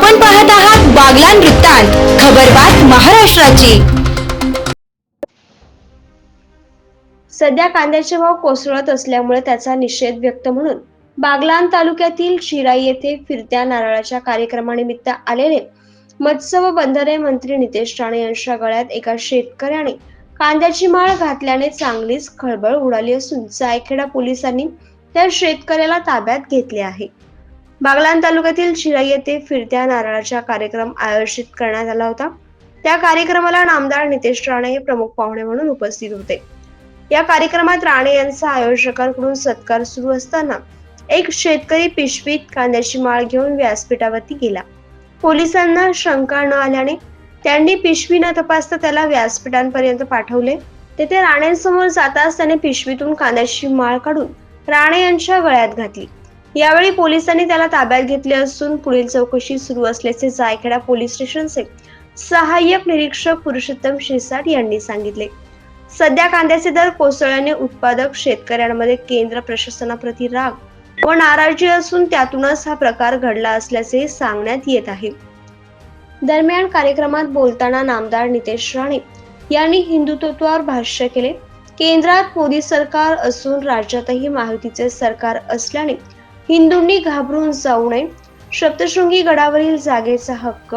आपण पाहत आहात बागलान वृत्तांत खबरबात महाराष्ट्राची. सध्या कांद्याचे भाव कोसळत असल्यामुळे त्याचा निषेध व्यक्त म्हणून बागलान तालुक्यातील शिराई येथे फिरत्या नारळाच्या कार्यक्रमानिमित्त आलेले मत्स्य व बंधारे मंत्री नितेश राणे यांच्या गळ्यात एका शेतकऱ्याने कांद्याची माळ घातल्याने चांगलीच खळबळ उडाली असून जायखेडा पोलिसांनी त्या शेतकऱ्याला ताब्यात घेतले आहे. बागलान तालुक्यातील शिराई येथे फिरत्या नारळाचा कार्यक्रम आयोजित करण्यात आला होता. त्या कार्यक्रमाला नामदार नितेश राणे हे प्रमुख पाहुणे म्हणून उपस्थित होते. या कार्यक्रमात राणे यांचा आयोजकांकडून सत्कार सुरू असताना एक शेतकरी पिशवीत कांद्याची माळ घेऊन व्यासपीठावरती गेला. पोलिसांना शंका न आल्याने त्यांनी पिशवी न तपासता त्याला व्यासपीठांपर्यंत पाठवले. तेथे राणेंसमोर जाताच त्याने पिशवीतून कांद्याची माळ काढून राणे यांच्या गळ्यात घातली. यावेळी पोलिसांनी त्याला ताब्यात घेतले असून पुढील चौकशी सुरू असल्याचे जायखेडा पोलीस स्टेशनचे सहाय्यक निरीक्षक पुरुषोत्तम शिरसाट यांनी सांगितले. सध्या कांद्याचे दर कोसळल्याने उत्पादक शेतकऱ्यांमध्ये केंद्र प्रशासनाप्रती राग व नाराजी असून त्यातूनच हा प्रकार घडला असल्याचे सांगण्यात येत आहे. दरम्यान कार्यक्रमात बोलताना नामदार नितेश राणे यांनी हिंदुत्वावर भाष्य केले. केंद्रात मोदी सरकार असून राज्यातही माहितीचे सरकार असल्याने हिंदूंनी घाबरून जाऊ नये. सप्तशृंगी गडावरील जागेचा हक्क.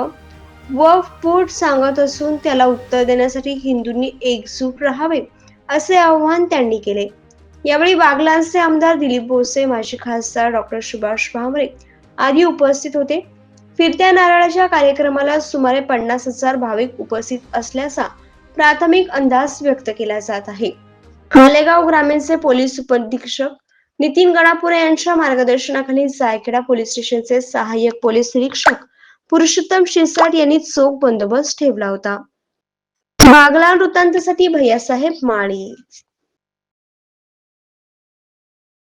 व फूट सांगत असून त्याला उत्तर देण्यासाठी हिंदूंनी एकजूट राहावे असे आवाहन त्यांनी केले. यावेळी बागलांचे आमदार दिलीप भोसे माजी खासदार डॉक्टर सुभाष भामरे आदी उपस्थित होते. फिरत्या नारळाच्या कार्यक्रमाला सुमारे पन्नास हजार भाविक उपस्थित असल्याचा प्राथमिक अंदाज व्यक्त केला जात आहे. मालेगाव ग्रामीणचे पोलीस उपअधीक्षक नितीन गडापुरे यांच्या मार्गदर्शनाखाली जायखेडा पोलीस स्टेशनचे सहाय्यक पोलीस निरीक्षक पुरुषोत्तम शिरसाट यांनी चोख बंदोबस्त ठेवला होता. बागला वृत्तांतासाठी भैयासाहेब माळी.